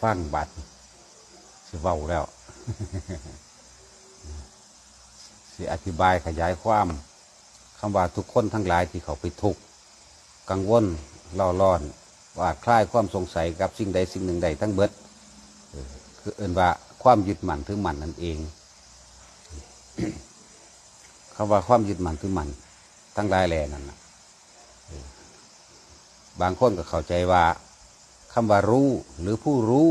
ฟังบัดสิเว้าแล้ว สิอธิบายขยายความคำว่าทุกคนทั้งหลายที่เขาไปทุกข์กังวลเล่าร้อน ว่าคลายความสงสัยกับสิ่งใดสิ่งหนึ่งใดทั้งเบิดคือเอินว่าความยึดมั่นถือมั่นนั่นเองคำว่าความยึดมั่นถือมั่นทั้งหลายแหล่นั่นนะบางคนก็เข้าใจว่า คำว่ารู้หรือผู้รู้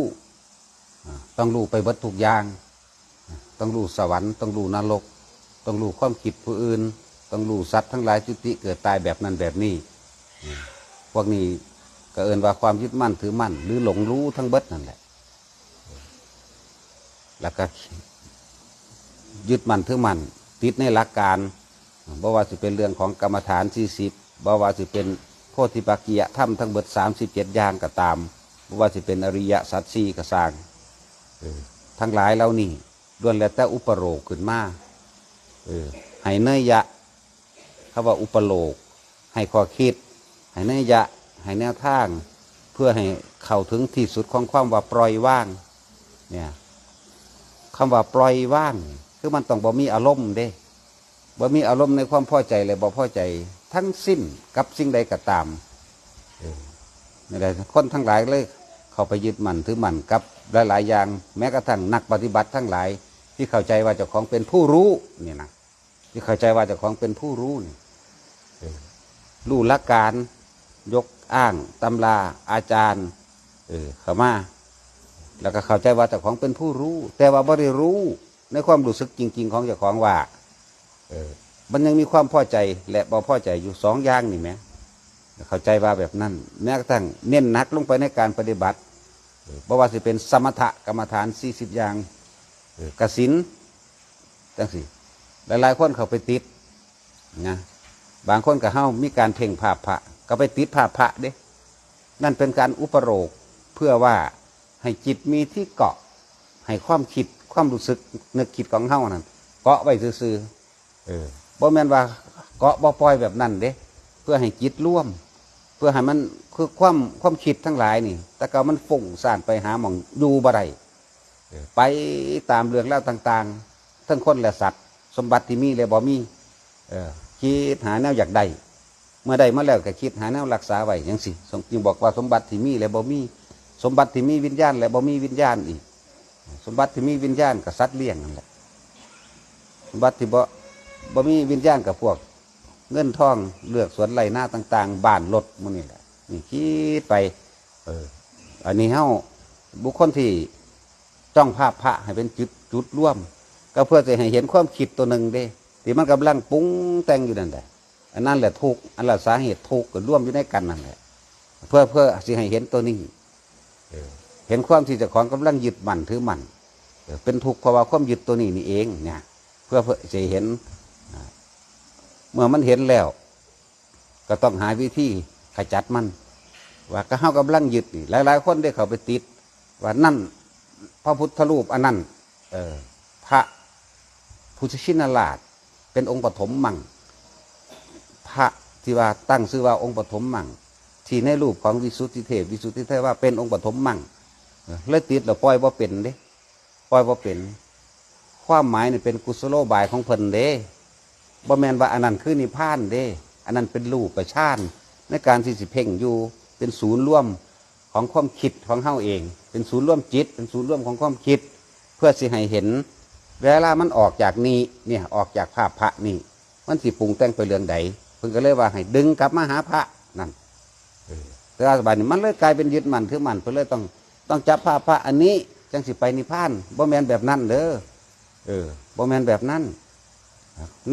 ต้องรู้ไปบิดทุกอย่าง ต้องรู้สวรรค์ต้องรู้นรก ต้องรู้ความคิดผู้อื่น ต้องรู้สัตว์ทั้งหลายจุติเกิดตายแบบนั้นแบบนี้ พวกนี้ก็เอินว่าความยึดมั่นถือมั่น หรือหลงรู้ทั้งเบิดนั่นแหละ แล้วก็ยึดมั่นถือมั่นติดในหลักการบ่ว่าสิเป็นเรื่องของกรรมฐานสี่สิบบ่ว่าสิเป็นโพธิปักกิยธรรมทั้งเบิดสามสิบเจ็ดอย่างก็ตาม ว่าสิเป็นอริยสัจสี่ก็สร้างทั้งหลายเหล่านี้ล้วนแล้วแต่อุปโลกขึ้นมาอให้เนยยะคำว่าอุปโลก ให้ข้อคิด ให้เนยยะ ให้แนวทาง เพื่อให้เข้าถึงที่สุดของความว่าปล่อยว่าง เนี่ยคำว่าปล่อยว่าง คือมันต้องบ่มีอารมณ์เด้บ่มีอารมณ์ในความพอใจเลยบ่พอใจ ทั้งสิ้นกับสิ่งใดก็ตามนี่แหละคนทั้งหลายเลย เขาไปยึดมั่นถือมั่นกับหลายๆอย่าง แม้กระทั่งนักปฏิบัติทั้งหลาย ที่เข้าใจว่าเจ้าของเป็นผู้รู้นี่นะที่เข้าใจว่าเจ้าของเป็นผู้รู้นี่รู้ละการยกอ้างตำราอาจารย์เออขามาแล้วก็เข้าใจว่าเจ้าของเป็นผู้รู้ แต่ว่าไม่ได้รู้ในความรู้สึกจริง ๆ ของเจ้าของว่าเออมันยังมีความพอใจและบ่พอใจอยู่สองอย่างนี่ไหมเข้าใจว่าแบบนั้นแม้กระทั่งเน้นหนักลงไปในการปฏิบัติ บ่ว่าสิเป็นสมถกรรมฐานสี่สิบอย่างเกสินจังสิหลายๆคนเขาไปติดนะบางคนก็เฮ้ามีการเพ่งภาพพระก็ไปติดภาพพระเด้ นั่นเป็นการอุปโลกเพื่อว่าให้จิตมีที่เกาะ ให้ความคิดความรู้สึกนึกคิดของเฮานั่นเกาะไว้ซื่อๆเออบ่แม่นว่าเกาะบ่ปล่อยแบบนั้นเด้ เพื่อให้จิตร่วม พื่อให้มันคือความความคิดทั้งหลายนี่ แต่ก็มันฝุ่งสร้างไปหาหมองดูบ่ได้ไปตามเรื่องเล่าต่างๆ ทั้งคนและสัตว์ สมบัติที่มีและบ่มีคิดหาแนวอยากได้เมื่อใดมาแล้วก็คิดหาแนวรักษาไว้ยังสิจึงบอกว่าสมบัติที่มีและบ่มี สมบัติที่มีวิญญาณและบ่มีวิญญาณอีก สมบัติที่มีวิญญาณกับสัตว์เลี้ยงนั่นแหละสมบัติที่บ่บ่มีวิญญาณกับพวก เงินทองเลือกสวนไรหน้าต่าง ๆ บ้านรถมันนี่แหละนี่คิดไป เออ อันนี้เฮาบุคคลที่จ้องภาพพระให้เป็นจุดจุดร่วม ก็เพื่อจะให้เห็นความคิดตัวหนึ่งเด้ที่มันกำลังปรุงแต่งอยู่นั่นแหละอันนั้นแหละทุกอันละสาเหตุทุกก็ร่วมอยู่ในกันนั่นแหละ เพื่อเพื่อสิให้เห็นตัวนี้เห็นความที่เจ้าของกำลังยึดมั่นถือมั่นเป็นทุกข์เพราะว่าความยึดตัวนี้นี่เองเนี่ย เพื่อเพื่อจะเห็น เมื่อมันเห็นแล้ว ก็ต้องหาวิธีขจัดมัน ว่าก็เฮากำลังยึดนี่หลาย ๆ คนได้เขาไปติด ว่านั่นพระพุทธรูปอันนั้นเออพระพุทธชินราช เป็นองค์ปฐมมั่งพระที่ว่าตั้งชื่อว่าองค์ปฐมมั่งที่ในรูปของวิสุทธิเทพวิสุทธิเทพว่าเป็นองค์ปฐมมั่งเลยติดเราปล่อยว่าเป็นเด้ปล่อยว่าเป็น ความหมายนี่เป็นกุศโลบายของเพิ่นเด้ บ่แมนว่าอันนั้นคือนิพพานเด้ อันนั้นเป็นรูปประชานในการที่สิเพ่งอยู่เป็นศูนย์ร่วมของความคิดของเฮาเอง เป็นศูนย์ร่วมจิต เป็นศูนย์ร่วมของความคิด เพื่อสิให้เห็น เวลามันออกจากนี้เนี่ยออกจากภาพพระนี่ มันสิปรุงแต่งไปเรื่องใดเพิ่นก็เลยว่าให้ดึงกลับมาหาพระนั่นแต่ว่าสบายนี่มันเลยกลายเป็นยึดมันถือมันเพิ่นเลยต้องต้องจับภาพพระอันนี้จังสิไปนิพพานบ่แมนแบบนั้นเด้อเออบ่แมนแบบนั้น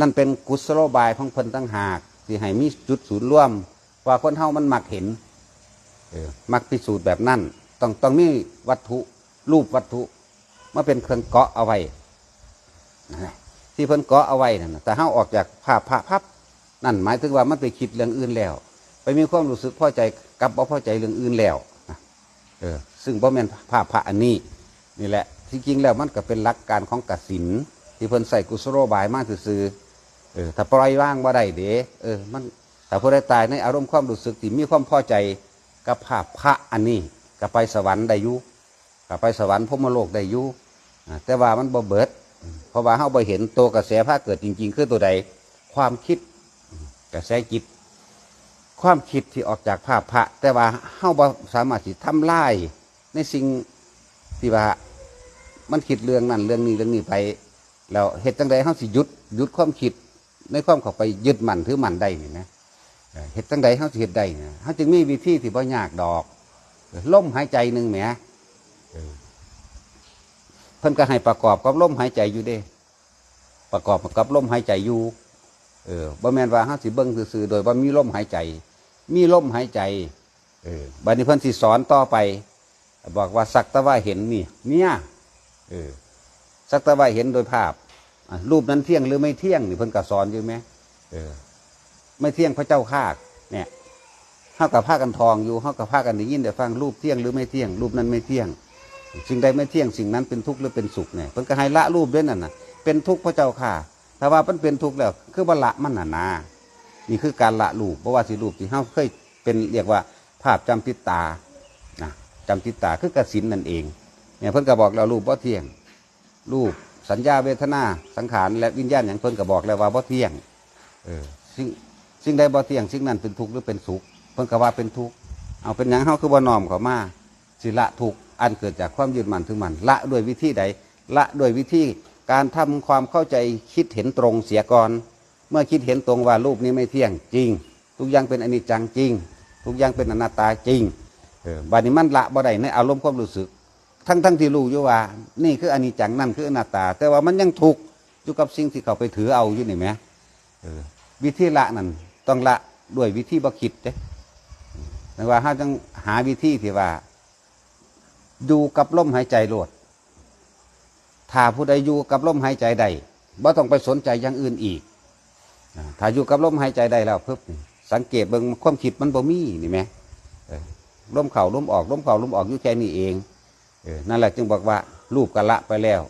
นั่นเป็นกุศโลบายของเพิ่นตั้งหากที่ให้มีจุดศูนย์ร่วม ว่าคนเฮามันมักเห็นมักพิสูจน์แบบนั้นต้องต้องมีวัตถุรูปวัตถุมาเป็นเครื่องเกาะเอาไว้ที่เพิ่นเกาะเอาไว้นั่นน่ะแต่เฮาออกจากภาพพระพับนั่นหมายถึงว่ามันไปคิดเรื่องอื่นแล้ว ไปมีความรู้สึกพอใจกับบ่พอใจเรื่องอื่นแล้วเออซึ่งบ่แม่นภาพพระอันนี้ นี่แหละที่จริงแล้วมันก็เป็นหลักการของกสิน ที่เพิ่นใส่กุศโลบายมาซื่อๆเออถ้าปล่อยว่างบ่ได้เด้เออมันถ้าผู้ใดตายในอารมณ์ความรู้สึกที่มีความพอใจกับภาพพระอันนี้ก็ไปสวรรค์ได้อยู่กับไปสวรรค์พรหมโลกได้อยู่แต่ว่ามันบ่เบิด เพราะว่าเฮาบ่เห็นตัวกระแสภาคเกิดจริง ๆ คือตัวใดความคิดกระแสจิต ความคิดที่ออกจากภาพพระ แต่ว่าเฮาบ่สามารถสิทำลายในสิ่งที่ว่ามันคิดเรื่องนั้นเรื่องนี้เรื่องนี้ไป แล้วเหตุจังใดเฮาสิหยุดหยุดความคิดในความเข้าไปยึดมั่นถือมั่นได้นี่นะเหตุจังใดเฮาสิเฮ็ดได้เนี่ยเฮาจึงมีวิธีที่บ่ยากดอกลมหายใจหนึ่งแหมเพิ่นก็ให้ประกอบกับลมหายใจอยู่เด้ ประกอบกับลมหายใจอยู่ เออบ่แมนว่าเฮาสิเบิ่งซื่อๆโดยว่ามีลมหายใจ มีลมหายใจ เออบัดนี้เพิ่นสิสอนต่อไป บอกว่าสักต่ว่าเห็นนี่ เนี่ย เออ สักแต่ว่าเห็นโดยภาพรูปนั้นเที่ยงหรือไม่เที่ยงนี่เพิ่นก็สอนอยู่ไหมเออ ไม่เที่ยงพระเจ้าข้าเนี่ยเฮากับผ้ากันทองอยู่เฮากับผ้ากันได้ยินได้ฟังรูปเที่ยงหรือไม่เที่ยง รูปนั้นไม่เที่ยง สิ่งใดไม่เที่ยงสิ่งนั้นเป็นทุกข์หรือเป็นสุขเนี่ยเพิ่นก็ให้ละรูปด้วยนั่นน่ะเป็นทุกข์พระเจ้าข้าถ้าว่ามันเป็นทุกข์แล้วคือว่าละมันน่ะนานี่คือการละรูปเพราะว่าสิรูปที่เฮาเคยเป็นเรียกว่าภาพจำติดตานะจำติดตาคือกสินนั่นเองเนี่ยเพิ่นก็บอกแล้วรูปบ่เที่ยง รูปสัญญาเวทนาสังขารและวิญญาณอย่างเพิ่นก็บอกแล้วว่าบ่เที่ยงเออสิ่งสิ่งใดบ่เที่ยงสิ่งนั้นเป็นทุกข์หรือเป็นสุขเพิ่นก็ว่าเป็นทุกข์เอาเป็นหยังเฮาคือบ่นอมเข้ามาสิละทุกข์อันเกิดจากความยึดมั่นถือมั่นละด้วยวิธีใดละด้วยวิธีการทำความเข้าใจคิดเห็นตรงเสียก่อนเมื่อคิดเห็นตรงว่ารูปนี้ไม่เที่ยงจริง ทุกอย่างเป็นอนิจจังจริง ทุกอย่างเป็นอนัตตาจริงออบัดนี้มันละบ่ได้ในอารมณ์ความรู้สึก ทั้งทั้งที่รู้อยู่ว่า นี่คืออนิจจังนั่นคืออนัตตา แต่ว่ามันยังถูกข์อยู่กับสิ่งที่เขาไปถือเอาอยู่นี่ไหมวิธีละนั่นต้องละด้วยวิธีบ่คิดเด้แต่ว่าถ้าต้องหาวิธีที่ว่าอยู่กับลมหายใจโลดถ้าผู้ใดอยู่กับลมหายใจใดบ่ต้องไปสนใจอย่างอื่นอีกอ่าถ้าอยู่กับลมหายใจใดแล้วเพิ่นี่สังเกตเบิ่งความคิดมันบ่มีนี่ไหมลมเข่าลมออกลมเข่าลมออกอยู่แค่นี้เอง นั่นแหละจึงบอกว่ารูปกะละไปแล้ว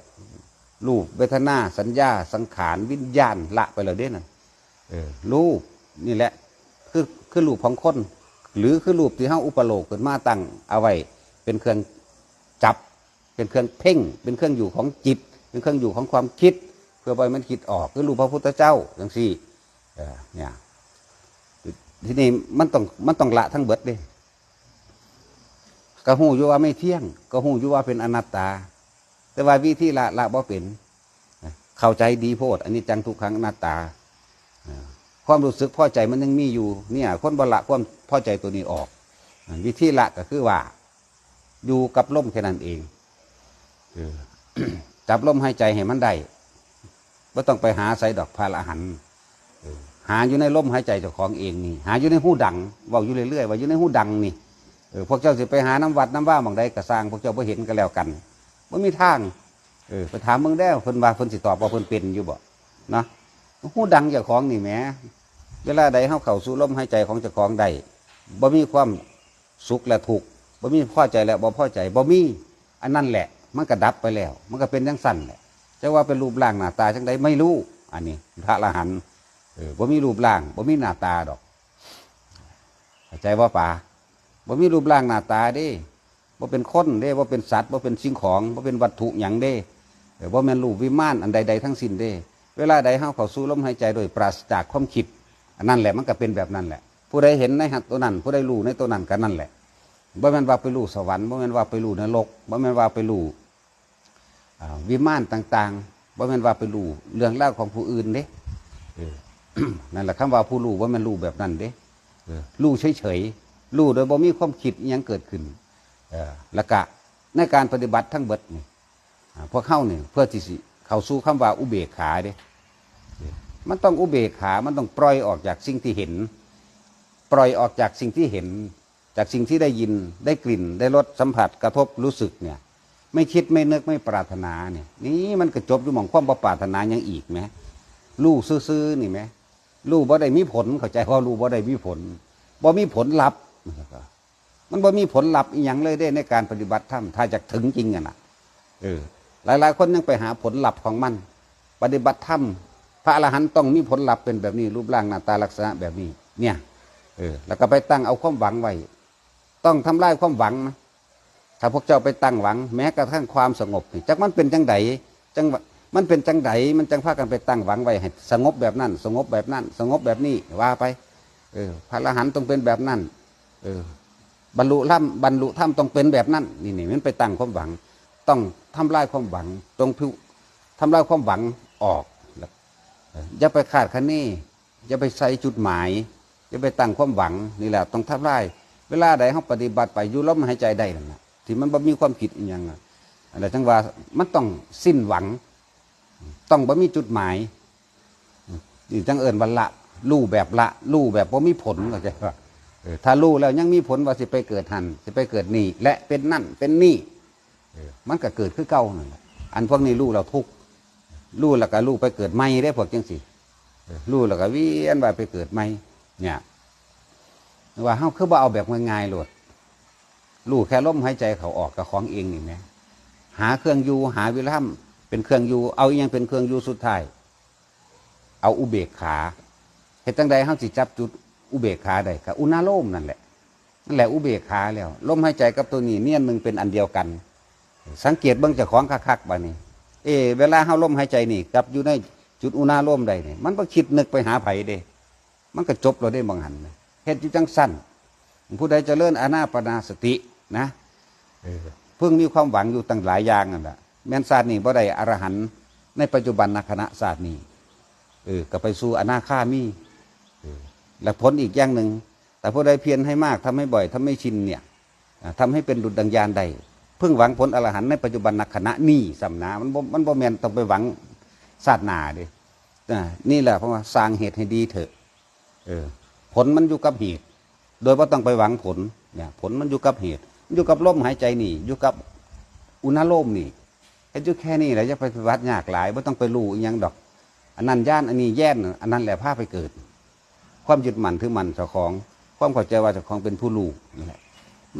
รูปเวทนาสัญญาสังขารวิญญาณละไปแล้วเด้นั่นรูปนี่แหละคือคือรูปของคนหรือคือรูปที่เฮาอุปโลกขึ้นมาตั้งเอาไว้เป็นเครื่องจับ เป็นเครื่องเพ่ง เป็นเครื่องอยู่ของจิต เป็นเครื่องอยู่ของความคิด เพื่อไปมันคิดออกคือรูปพระพุทธเจ้าอย่างสี่เนี่ยทีนี้มันต้องมันต้องละทั้งเบิดเด้ ก็หูอยู่ว่าไม่เที่ยง ก็หูอยู่ว่าเป็นอนัตตา แต่ว่าวิธีละละบ่เป็นเข้าใจดีโพดอันนี้จังทุกครั้งอนัตตา ความรู้สึกพอใจมันยังมีอยู่ เนี่ยคนบละความพอใจตัวนี้ออก วิธีละก็คือว่า อยู่กับลมแค่นั้นเองจับลมหายใจให้มันได้ไม่ต้องไปหาใส่ดอกพาละหันหาอยู่ในลมหายใจเจ้าของเองนี่ หาอยู่ในหูดังเว่าอยู่เรื่อยๆว่าอยู่ในหูดังนี่ เออพวกเจ้าสิไปหาน้ำวัดน้ำว่าบางใดกระสร้างพวกเจ้าไ่เห็นกันแล้วกันไม่มีทางเออไปถามเมืองได้เพิ่นว่าเพิ่นสิตอบว่าเพิ่นเป็นอยู่บ่นะหูดังเจ้าของนี่แหมเวลาใดเฮาเข้าสู่ลมหายใจของเจ้าของใดบ่มีความสุขและทุกข์บ่มีพอใจและบ่พอใจบ่มีอันนั้นแหละ มันก็ดับไปแล้ว มันก็เป็นจังสั้นแหละจะว่าเป็นรูปร่างหน้าตาจังใดไม่รู้ อันนี้ พระอรหันเออบ่มีรูปร่างบ่มีหน้าตาดอกเข้าใจว่าป่า บ่มีรูปร่างหน้าตาเด้บ่เป็นคนเด้บ่เป็นสัตว์บ่เป็นสิ่งของบ่เป็นวัตถุหยังเด้บ่แม่นรูปวิมานอันใดๆทั้งสิ้นเด้ เวลาใดเฮาเข้าสู่ลมหายใจโดยปราศจากความคิดอันนั้นแหละมันก็เป็นแบบนั้นแหละ ผู้ใดเห็นในหัตตัวนั้น ผู้ใดรู้ในตัวนั้นก็นั่นแหละบ่แม่นว่าไปรู้สวรรค์บ่แม่นว่าไปรู้นรกบ่แม่นว่าไปรู้วิมานต่างๆบ่แม่นว่าไปรู้เรื่องเล่าวของผู้อื่นเด้นั่นแหละคำว่าผู้รู้ว่ามันรู้แบบนั้นเด้รู้เฉยๆ รู้โดยบ่มีความคิดยังเกิดขึ้นอล้วก็ในการปฏิบัติทั้งเบิดนี่พวกเข้าเนี่ยเพื่อที่สิเข้าสู่คำว่าอุเบกขาเด้มันต้องอุเบกขา มันต้องปล่อยออกจากสิ่งที่เห็น ปล่อยออกจากสิ่งที่เห็น จากสิ่งที่ได้ยิน ได้กลิ่น ได้รส สัมผัส กระทบ รู้สึกเนี่ย ไม่คิด ไม่นึก ไม่ปรารถนาเนี่ย นี่มันก็จบอยู่หมองความปรารถนายังอีกไหมรู้ซื่อๆนี่ไหมรู้บ่ได้มีผล เข้าใจว่ารู้บ่ได้มีผล บ่มีผลลัพธ์ มันบ่มีผลลัพธ์อีหยังเลยได้ในการปฏิบัติธรรมถ้าจะถึงจริงอะนะเออ หลายๆคนยังไปหาผลลัพธ์ของมัน ปฏิบัติธรรมพระอรหันต์ต้องมีผลลัพธ์เป็นแบบนี้ รูปร่างหน้าตาลักษณะแบบนี้ เนี่ย เออ แล้วก็ไปตั้งเอาความหวังไว้ ต้องทำลายความหวังนะถ้าพวกเจ้าไปตั้งหวัง แม้กระทั่งความสงบนี่จักมันเป็นจังไดจังว่มันเป็นจังไดมันจังพากันไปตั้งหวังไว้ให้สงบแบบนั้น สงบแบบนั้น สงบแบบนี้ว่าไป เออ พระอรหันต์ต้องเป็นแบบนั้น เออบรรลุธรรมบรรลุธรรมต้องเป็นแบบนั้นนี่นี่มันไปตั้งความหวัง ต้องทำลายความหวังตรงพิวทำลายความหวังออกอย่าไปคาดคะเนอย่าไปใส่จุดหมายอย่าไปตั้งความหวังนี่แหละต้องทำลายเวลาใดเขาปฏิบัติไปอยู่ลมหายใจได้นั่นนะที่มันบ่มีความคิดอย่างอะไรจังว่ามันต้องสิ้นหวัง ต้องบ่มีจุดหมายนี่จังเอิญวันละ ลู่แบบละ ลู่แบบบ่มีผลก็จะว่า ถ้าลู่แล้วยังมีผลว่าสิไปเกิดหันสิไปเกิดนี่และเป็นนั่นเป็นนี่มันก็เกิดขึ้นเก่านั่นแหละอันพวกนี้ลู่เราทุกข์ลู่แล้วก็ลู่ไปเกิดใหม่ได้พวกจังสิเออลู่แล้วก็วียนไปไปเกิดใหม่เนี่ยว่าเฮาคือบ่เอาแบบง่ายๆโลดลู่แค่ลมหายใจเขาออกกับของเองนี่แหมหาเครื่องอยู่หาวิลัมเป็นเครื่องอยู่เอาอยังเป็นเครื่องอยู่สุดท้ายเอาอุเบกขาเฮ็ดจังใดเฮาสิจับจุด อุเบกขาได้ก็อุณาโลมนั่นแหละนั่นแหละอุเบกขาแล้วลมหายใจกับตัวนี้เนี่ยมึงเป็นอันเดียวกัน สังเกตเบิ่งจ้าของคักๆบัดนี้ เอ เวลาเฮาลมหายใจนี่กับอยู่ในจุดอุณาโลมใดนี่มันบ่คิดนึกไปหาไผ่เด้ มันก็จบเราได้บางหันนะเฮ็ดอยู่จังสั้นผู้ใดเจะเลิ่นอานาปนาสตินะเออพิ่งมีความหวังอยู่ตั้งหลายอย่างนั่นแหละแม่นศาสตร์นี่บ่ได้อรหันในปัจจุบันนคณะศาสตร์นี่เออก็ไปสู่อนาคามี อและผลอีกอย่างหนึ่งแต่ผู้ใดเพียรให้มากทำให้บ่อยทำให้ชินเนี่ยอ่าทำให้เป็นดุจดังยานใดเพิ่งหวังผลอรหันต์ในปัจจุบันนคณะนี่สำนามันบ่มันบ่แมนต้องไปหวังศาสนาด้อ่านี่แหละเพราะว่าสร้างเหตุให้ดีเถอะเออผลมันอยู่กับเหตุ โดยว่าต้องไปหวังผลเนี่ยผลมันอยู่กับเหตุมันอยู่กับลมหายใจนี่ อยู่กับอุณหโลมนี่ไอ้อยู่แค่นี้แหละจะไปวัดยากหลายไม่ต้องไปรู้อีหยังดอก อันนั้นย่านอันนี้แย่นอันนั้นแหละพาไปเกิด ความยึดมั่นถือมั่นเจ้าของ ความเข้าใจว่าเจ้าของเป็นผู้รู้นี่แหละ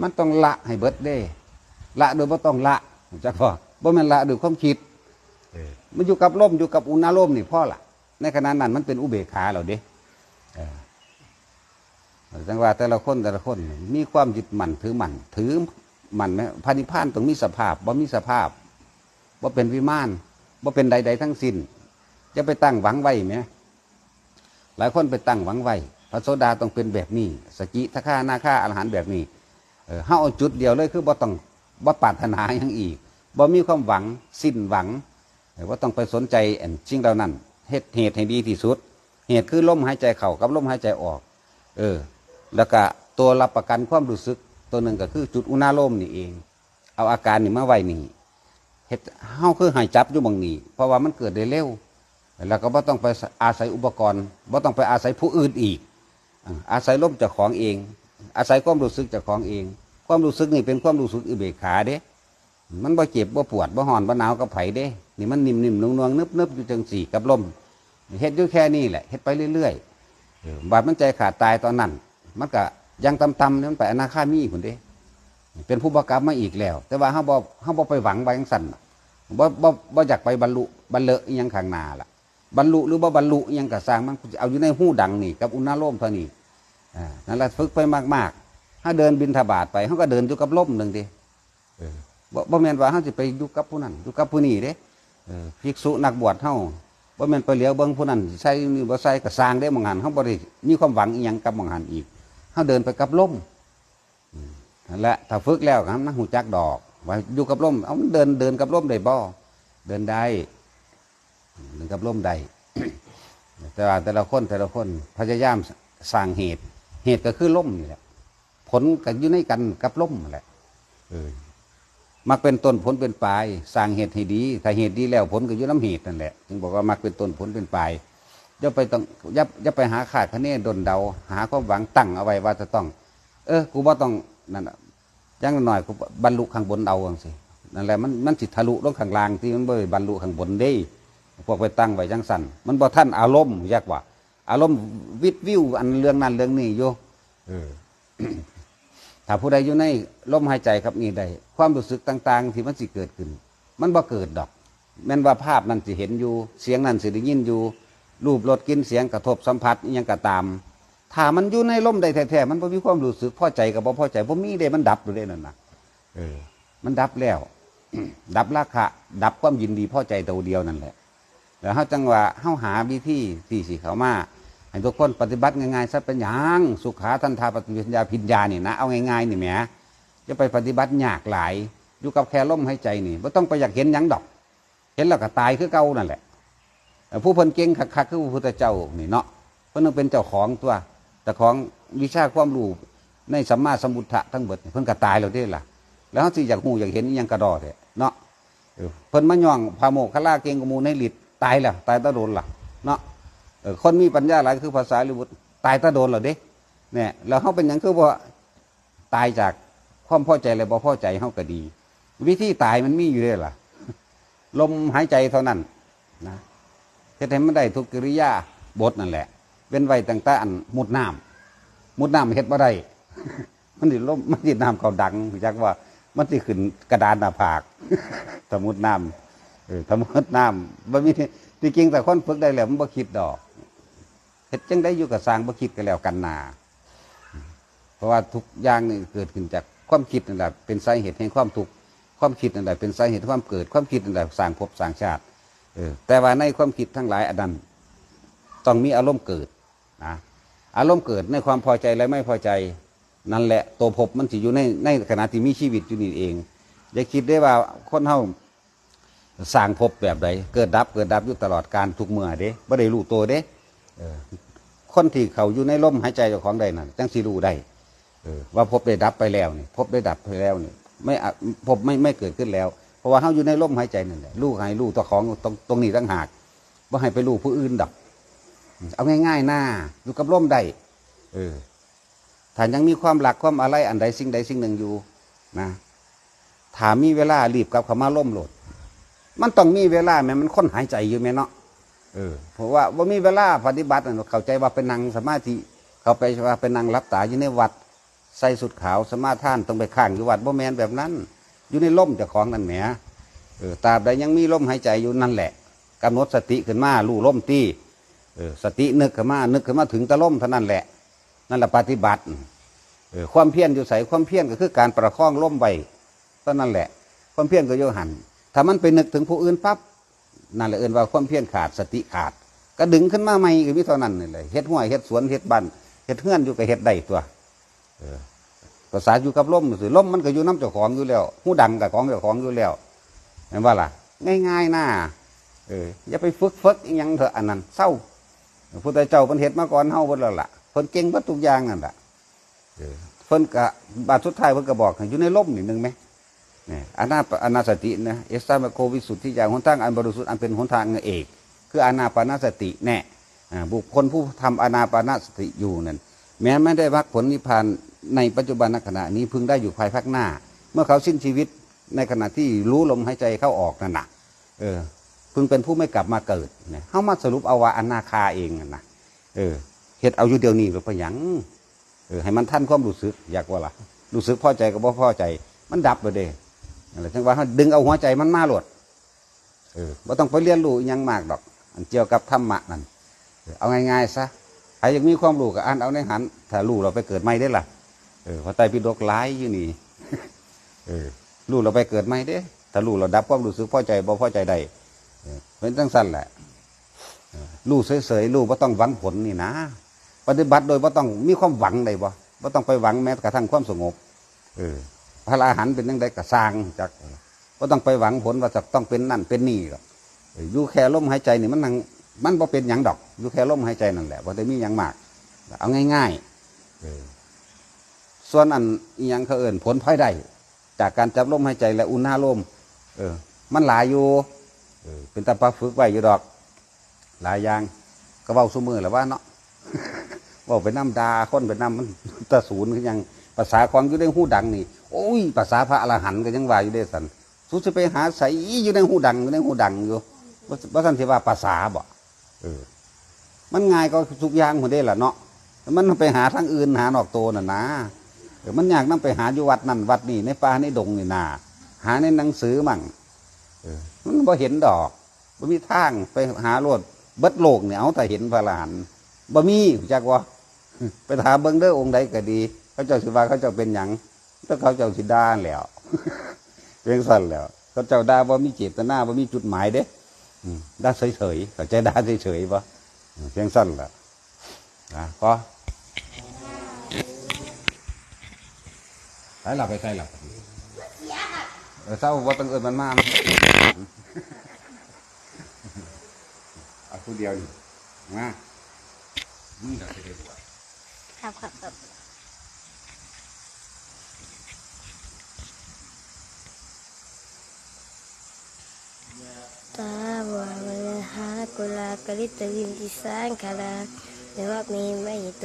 มันต้องละให้เบิดเด้ ละโดยว่าต้องละจักพอบ่แม่นละโดยความคิดมันอยู่กับลมอยู่กับอุณหโลมนี่พ่อละในขณะนั้นมันเป็นอุเบกขาเราเด้จังว่าแต่ละคนแต่ละคนมีความยึดมั่นถือมั่นถือมั่นไหมพระนิพพานต้องมีสภาพบ่มีสภาพบ่เป็นวิมานบ่เป็นใด ๆ ทั้งสิ้นจะไปตั้งหวังไว้ไหม หลายคนไปตั้งหวังไว้พระโสดาต้องเป็นแบบนี้ สกิทาคานาคาอรหันแบบนี้เออเฮาเอาจุดเดียวเลยคือบ่ต้องบ่ปรารถนาอย่างอีกบ่มีความหวังสิ้นหวังว่าต้องไปสนใจอันจริงเหล่านั้นเหตุเหตุให้ดีที่สุด เหตุคือลมหายใจเข้ากับลมหายใจออก เออ แล้วก็ตัวรับประกันความรู้สึก ตัวหนึ่งก็คือจุดอุณาลมนี่เอง เอาอาการนี่มาไว้นี่เฮ็ดเฮาคือหายจับอยู่บางนี้เพราะว่ามันเกิดได้เร็ว แล้วก็บ่ต้องไปอาศัยอุปกรณ์บ่ต้องไปอาศัยผู้อื่นอีก อาศัยลมจากของเอง อาศัยความรู้สึกจากของเอง ความรู้สึกนี่เป็นความรู้สึกอุเบกขาเด้ มันบ่เจ็บบ่ปวดบ่ห่อนบ่หนาวกับไผเด้ นี่มันนิ่มๆนวลๆนึบๆอยู่จังสี่กับลมเฮ็ดอยู่แค่นี้แหละเฮ็ดไปเรื่อยๆบาดมันใจขาดตายตอนนั้น มันก็ยังตำๆเนี่มันไปอนาคามีผุนเด้ เป็นผู้ประกรรมาอีกแล้ว แต่ว่าเฮาบ่เฮาบ่ไปหวังไว้จังสั่นบ่บ่บ่อยากไปบรรลุบรรเลออีหยังข้างหน้าล่ะ บรรลุหรือบ่บรรลุอีหยังก็สร้างมันเอาอยู่ในหูดังนี่กับอุณาโลมเท่านี้อ่านั่นแหละฝึกไปมากๆถ้าเดินบินทบาทไปเฮาก็เดินอยู่กับลมหนึงดิเออบ่บ่แม่นว่าเฮาสิไปอยู่กับผู้นั้นอยู่กับผู้นี้เด้เออภิกษุนักบวชเฮาว่าแมันไปเหลียวเบิ้งผู้นั้นใส่นี่บ่ใส่ก็สร้างได้บางหันเขาบ่ได้มีความหวังอีหยังกับบางหันอีกเขาเดินไปกับลมอืมนั่นแหละถ้าฝึกแล้วครับนะหูจักดอกว่าอยู่กับลมเอามันเดินเดินกับลมได้บ่เดินได้ เดินกับลมได้แต่ว่าแต่ละคนแต่ละคนพยายามสร้างเหตุ เหตุก็คือลมนี่แหละผลก็อยู่ในกันกับลมนั่นแหละมักเป็นต้นผลเป็นปลายสร้างเหตุให้ดี ถ้าเหตุดีแล้วผลก็อยู่น้ำเหตุนั่นแหละจึงบอกว่ามักเป็นต้นผลเป็นปลายอย่าไปต้องอย่าอย่าไปหาขาดคะเนดนเดา หาความหวังตั้งเอาไว้ว่าจะต้อง เออกูว่าต้องนั่นอยังหน่อยกูบรรลุข้างบนเอาจังสินั่นแหละมันมันสิทะลุลงข้างล่างที่มันบ่ได้บรรลุข้างบนเด้ พวกไปตั้งไว้จังสั่นมันบ่ท่านอารมณ์ยากกว่า อารมณ์วิตวิวอันเรื่องนั้นเรื่องนี้อยู่เออถ้าผู้ใดอยู่ในลมหายใจครับนี่ใดความรู้สึกต่าง ๆ ที่มันสิเกิดขึ้น มันบ่เกิดดอก แม้นว่าภาพนั้นสิเห็นอยู่ เสียงนั้นสิได้ยินอยู่ รูปรสกลินเสียงกระทบสัมผัสอิหยังก็ตาม ถ้ามันอยู่ในลมใดแท้ๆมันบ่มีความรู้สึกพอใจกับบ่พอใจบ่มีเด้มันดับอยู่เด้นั่นน่ะเออมันดับแล้ว ดับราคะดับความยินดีพอใจตัวเดียวนั่นแหละ แล้วเฮาจังว่าเฮาหาวิธีที่สิเขามาให้ทุกคนปฏิบัติง่ายๆซะเป็นหยังสุขาทันทาปฏิปัญญาพิญญานี่นะเอาง่ายๆนี่แหมจะไปปฏิบัติยากหลายอยู่กับแค่ลมหายใจนี่บ่ต้องไปอยากเห็นยังดอก เห็นแล้วก็ตายคือเก่านั่นแหละผู้เพิ่นเก่งคักๆคือพระพุทธเจ้านี่เนาะเพิ่นต้องเป็นเจ้าของตัว แต่ของวิชาความรู้ในสัมมาสัมพุทธะทั้งหมดเพิ่นก็ตายแล้วเด้ล่ะ แล้วสิอยากหูอยากเห็นยังกระดอเด้เนาะเพิ่นมาย่องพาโมกขลาเก่งกมูในฤทธิ์ ตายแล้วตายตะโดนล่ะเนาะคนมีปัญญาหลายคือภาษาลิบุตรตายตะโดนเหรอเด้เนี่ยแล้วเขาเป็นหยังคือว่าตายจากความพอใจอะไรบ่พอใจเขาก็ดี วิธีตายมันมีอยู่เด้ล่ะ ลมหายใจเท่านั้นนะเฮ็ดให้มันได้ทุกกิริยาบทนั่นแหละเป็นไว้ตั้งแต่อันมุดน้ำมุดน้ำเฮ็ดบ่ได้มันสิลมมันสิน้ำเขาดังจักว่ามันสิขึ้นกระดานหน้าผากสมุดน้ำ เออสมุดน้ำบ่มีที่จริงแต่คนฝึกได้แล้วมันบ่คิดดอกเฮ็ดจังได้อยู่กับสร้างบ่คิดกันแล้วกันนาเพราะว่าทุกอย่างนี่เกิดขึ้นจากความคิดนั่นแหละเป็นสาเหตุแห่งความทุกข์ความคิดนั่นแหละเป็นสาเหตุแห่งความเกิด ความคิดนั่นแหละสร้างภพสร้างชาติเออแต่ว่าในความคิดทั้งหลายอันนั้นต้องมีอารมณ์เกิดนะอารมณ์เกิดในความพอใจและไม่พอใจนั่นแหละตัวภพมันสิอยู่ในในขณะที่มีชีวิตอยู่นี่เอง อย่าคิดได้ว่าคนเฮา สร้างภพแบบใดเกิดดับเกิดดับอยู่ตลอดการทุกเมื่อเด้บ่ได้รู้ตัวเด้คนที่เขาอยู่ในลมหายใจเจ้าของใดนั่นจังสิรู้ได้ว่าภพได้ดับไปแล้วนี่ภพได้ดับไปแล้วนี่ไม่อะภพไม่ไม่เกิดขึ้นแล้ว เพราะว่าเฮาอยู่ในลมหายใจนั่นแหละรู้ให้รู้ตัวของตรงตรงนี้ต่างหากบ่ให้ไปรู้ผู้อื่นดับเอาง่ายๆหน้าอยู่กับลมได้เออถ้ายังมีความหลักความอะไรอันใดสิ่งใดสิ่งหนึ่งอยู่นะถ้ามีเวลารีบกับข้ามาล่มโหลด มันต้องมีเวลาแม้มันค้นหายใจอยู่แม่เนาะเออเพราะว่าว่ามีเวลาปฏิบัติน่ะเข้าใจว่าเป็นนางสมาธิเข้าไปว่าเป็นนางรับตาอยู่ในวัดใส่สุดขาวสมาทานต้องไปข้างอยู่วัดบ่แมนแบบนั้น อยู่ในล่มเจ้าของนั่นแหมเออตราบใดยังมีลมหายใจอยู่นั่นแหละกำหนดสติขึ้นมาลู่ล่มตีเออสตินึกขึ้นมานึกขึ้นมาถึงตะล่มเท่านั้นแหละ นั่นแหละปฏิบัติเออความเพียรอยู่ใส่ความเพียรก็คือการประคองล่มไว้เท่านั้นแหละ ความเพียรก็โยหัน ถ้ามันไปนึกถึงผู้อื่นปั๊บนั่นแหละเอื่นว่าความเพียรขาดสติขาด ก็ดึงขึ้นมาใหม่ก็มีเท่านั้นเลยเฮ็ดห้วยเฮ็ดสวนเฮ็ดบ้านเฮ็ดเฮือนอยู่กับเฮ็ดได้ตัวภาษาอยู่กับล่มสิล่มมันก็อยู่น้ำเจ้าของอยู่แล้วหูดังกับของเจ้าของอยู่แล้วเห็นว่าล่ะ ง่ายๆน่าเอออย่าไปฝึกฝึกอีหยังเถอะอันนั้นเศร้าพระพุทธเจ้าเพิ่นเฮ็ดมาก่อนเฮาเบิดแล้วล่ะเพิ่นเก่งเบิดทุกอย่างนั่นแหละเพิ่นก็บาทสุดท้ายเพิ่นก็บอกอยู่ในล่มนี่หนึงไหม นี่อานาปอานาสตินะเอสตามโควิสุทธิอย่างหนทางอันบริสุทธิ์อันเป็นหนทางเอก คืออานาปานาสติแน่บุคคลผู้ทำอานาปานาสติอยู่นั่นแม้ไม่ได้มรรคผลนิพพานในปัจจุบันขณะนี้พึงได้อยู่ภายภาคหน้า เมื่อเขาสิ้นชีวิตในขณะที่รู้ลมหายใจเข้าออกนั่นนะเออพึงเป็นผู้ไม่กลับมาเกิดเนี่ยเขามาสรุปเอาว่าอนาคาเองนะเออเฮ็ดเอาอยู่เดียวนี้หรือปหยังเออให้มันท่านความรู้สึกอยากว่าล่ะรู้สึกพอใจก็บ่พอใจ มันดับไปเด้ นั่นแหละจังว่าเขาดึงเอาหัวใจมันมาหลดเออบ่ต้องไปเรียนรู้ยังมากดอก อันเกี่ยวกับธรรมะนั่นเออเอาง่ายๆซะใครยังมีความรู้ก็อ่านเอาในหันถ้ารู้เราไปเกิดใหม่ได้ล่ะเออพระไตรปิฎกหลายอยู่นี่เออรู้เราไปเกิดใหม่เด้ถ้ารู้เราดับความรู้สึกพอใจบ่พอใจใดเออเป็นจังสั้นแหละเออรู้เฉยๆรู้บ่ต้องหวังผลนี่นะ ปฏิบัติโดยบ่าต้องมีความหวังใดบ่บ่าต้องไปหวังแม้กระทั่งความสงบเออ พระอรหันต์เป็นยังไงก็สร้างจากบ่ต้องไปหวังผลว่าจะต้องเป็นนั่นเป็นนี่หรอกอยู่แค่ลมหายใจนี่มันนั่งมันบ่เป็นหยังดอกอยู่แค่ลมหายใจนั่นแหละบ่ได้มีหยังมาก เอาง่ายๆส่วนอันอีหยังเขาเอิ่นผลพลอยได้จากการจับลมหายใจและอุณหภูมิเออ มันหลายอยู่เป็นตาปลาฝึกไว้อยู่ดอก หลายอย่างก็เว้าซุมือแหละว่าเนาะเว่าไปน้ำดาคนไปน้ำมันตะศูนย์คือยังภาษาของอยู่ในหูดังนี่ โอ้ยภาษาพระอรหันต์ก็ยังว่าอยู่ได้สันสุดจะไปหาใส่อยู่ในหูดังอยู่ในหูดังอยู่ว่าสันที่ว่าภาษาบ่เออ มันง่ายก็ทุกอย่างหมดได้ละเนาะมันไปหาทางอื่นหานอกโตน่ะนะเออมันอยากนั่งไปหาอยู่วัดนั่นวัดนี่ในป่าในดงนี่นาหาในหนังสือมั่งเออ มันบ่เห็นดอกบ่มีทางไปหาโลดเบิดโลกเนี่ยเอาแต่เห็นพระอรหันบ่มีจักว่าไปถามเบิ้งเด้อองค์ใดก็ดี เขาเจ้าสิว่าเขาเจ้าเป็นหยัง ถ้าเขาเจ้าสิด้านแล้วพียงสั้นแล้ว เขาเจ้าด่าว่ามีเจตนาว่ามีจุดหมายเด้อด่าเฉยๆเข้าใจด่าเฉยๆปะเพียงสั้นแล้วนะก็ใครหลับไปใครหลับเศร้าว่าต้องเอิญมันมาเอาผู้เดียวนี่มาอืมเสียวจะได้บวชครับครับครับ ตาวะวะหากุลากลิตวิมติสานคาลาเนวะมีไม่โต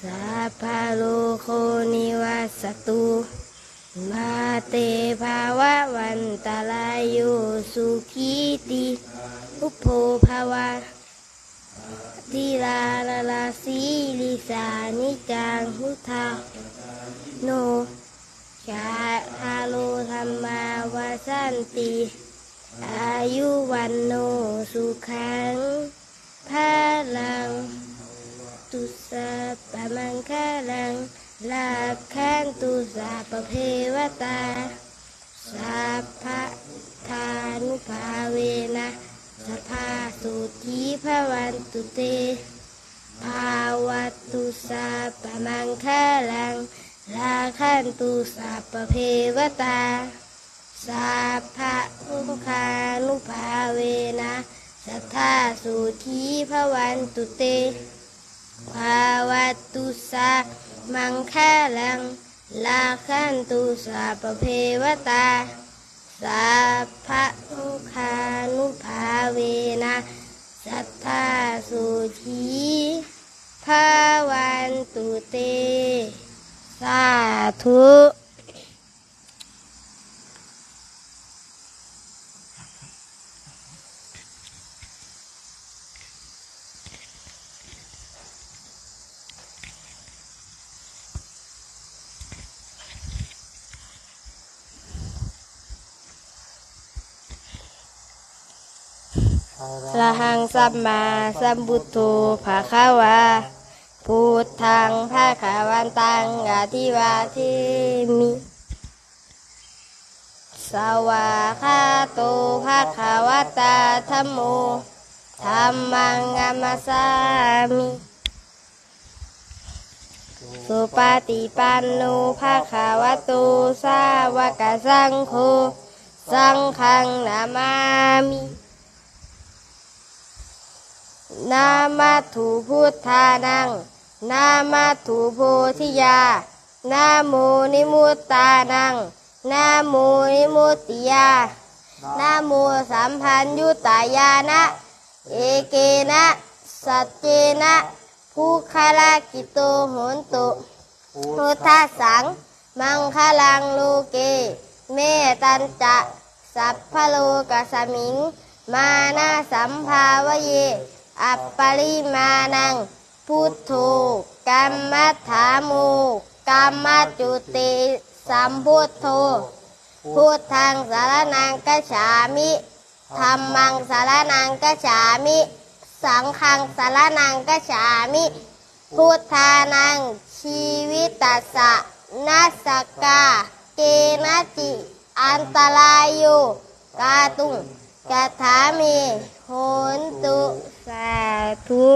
สตุสัตเทเปเวนตุสัมปะพาจันตุทลาโสยะโนิวัสาพาโลโคนิวาสตุมาเตภาวะวันตาลายโยสุขีติอุปโภภาวะทิลาลาลาสีลิสานิจังพุทธาโนชาคาโลธรรมาวาสันติ อายุวันโนสุขังพาลัง ตุสาปะมังคาลังลาคันตุสาปะเพวตาสาพะทานุภาเวนะสภาสุทีพะวันตุเต ภาวตุสาปะมังคาลังลาคันตุสาปะเพวตาสาภะอุคานุภาเวนะสัทธาสุทีพะวันตุเต ภาวะตุสามังคาลัง ลาขันตุสาปเพวตา สาพะอุคานุภาเวนะสัทธาสุทีพระวันตุเต สาธุ ละหังสัมมาสัมพุทโธภาคาวาพุทธังภาคาวันตังอาทิวาเทมิ สวาคาโตภาคาวตาธรรมโมธรรมังกัมมัสามิ สุปฏิปันโนภาคาวโตสาวกสังโฆ สังฆังนามามิ นามาถูพุทธานัง นามาถูโพธิยา นาโมนิมุตตานัง นาโมนิมุตติยา นาโมสัมพันยุตายานะ เอเกนะสัจเจนะภูคาลากิโตโหนตุพุทธสัง มังคลังโลเก เมตันจะ สัพพะโลกสมิง มานาสัมภาวเย อัปปริมาณัง พุทโธกัมมัฏฐามูกัมมัจจุติสัมพุทโธพุทธังสารนังกัจฉามิธรรมังสารนังกัจฉามิ สังฆังสารนังกัจฉามิ พุทธานังชีวิตัสสะนัสสกา เกนจิอันตรายอยู่กาตุงกถามีโหนตุ สาธุ